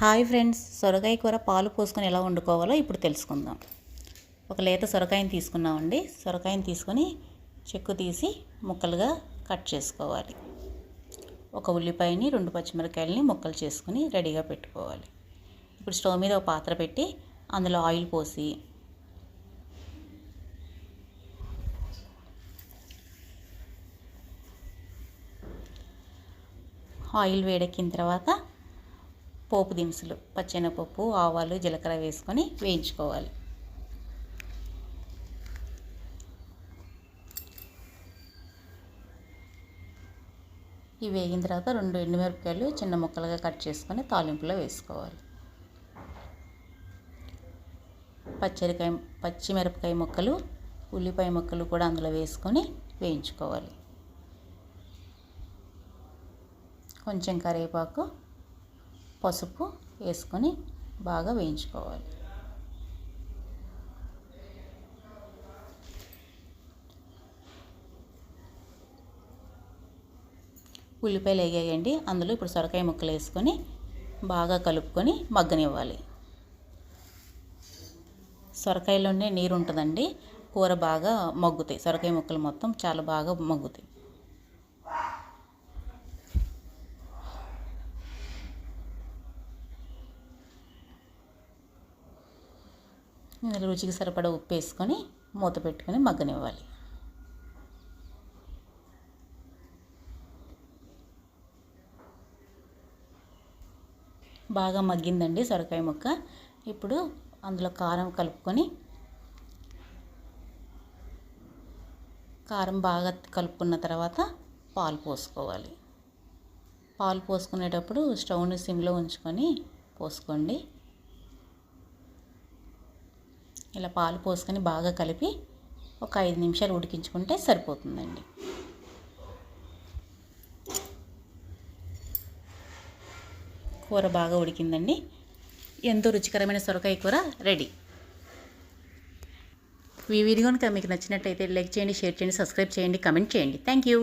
Hi friends సొరకాయ కూర పాలు పోసుకొని ఎలా వండుకోవాలో ఇప్పుడు తెలుసుకుందాం. ఒక లేత సొరకాయని తీసుకున్నామండి. సొరకాయని తీసుకొని చెక్కు తీసి ముక్కలుగా కట్ చేసుకోవాలి. ఒక ఉల్లిపాయని రెండు పచ్చిమిరకాయలని ముక్కలు చేసుకొని రెడీగా పెట్టుకోవాలి. ఇప్పుడు స్టవ్ మీద ఒక పాత్ర పెట్టి అందులో ఆయిల్ పోసి ఆయిల్ వేడెక్కిన తర్వాత పోపు దినుసులు పచ్చెనపప్పు ఆవాలు జీలకర్ర వేసుకొని వేయించుకోవాలి. ఇవి వేగిన తర్వాత రెండు ఎండుమిరపకాయలు చిన్న ముక్కలుగా కట్ చేసుకొని తాలింపులో వేసుకోవాలి. పచ్చరికాయ పచ్చిమిరపకాయ ముక్కలు ఉల్లిపాయ ముక్కలు కూడా అందులో వేసుకొని వేయించుకోవాలి. కొంచెం కరివేపాకు పసుపు వేసుకొని బాగా వేయించుకోవాలి. ఉల్లిపాయలు వేగాయండి. అందులో ఇప్పుడు సొరకాయ ముక్కలు వేసుకొని బాగా కలుపుకొని మగ్గనివ్వాలి. సొరకాయలోనే నీరు ఉంటుందండి. కూర బాగా మగ్గుతాయి. సొరకాయ ముక్కలు మొత్తం చాలా బాగా మగ్గుతాయి. ఇందులో రుచికి సరిపడా ఉప్పు వేసుకొని మూత పెట్టుకొని మగ్గనివ్వాలి. బాగా మగ్గిందండి సొరకాయ ముక్క. ఇప్పుడు అందులో కారం కలుపుకొని కారం బాగా కలుపుకున్న తర్వాత పాలు పోసుకోవాలి. పాలు పోసుకునేటప్పుడు స్టవ్ని సిమ్లో ఉంచుకొని పోసుకోండి. ఇలా పాలు పోసుకొని బాగా కలిపి ఒక ఐదు నిమిషాలు ఉడికించుకుంటే సరిపోతుందండి. కూర బాగా ఉడికిందండి. ఎంతో రుచికరమైన సొరకాయ కూర రెడీ. ఈ వీడియో కనుక మీకు నచ్చినట్టయితే లైక్ చేయండి షేర్ చేయండి సబ్స్క్రైబ్ చేయండి కమెంట్ చేయండి. Thank you.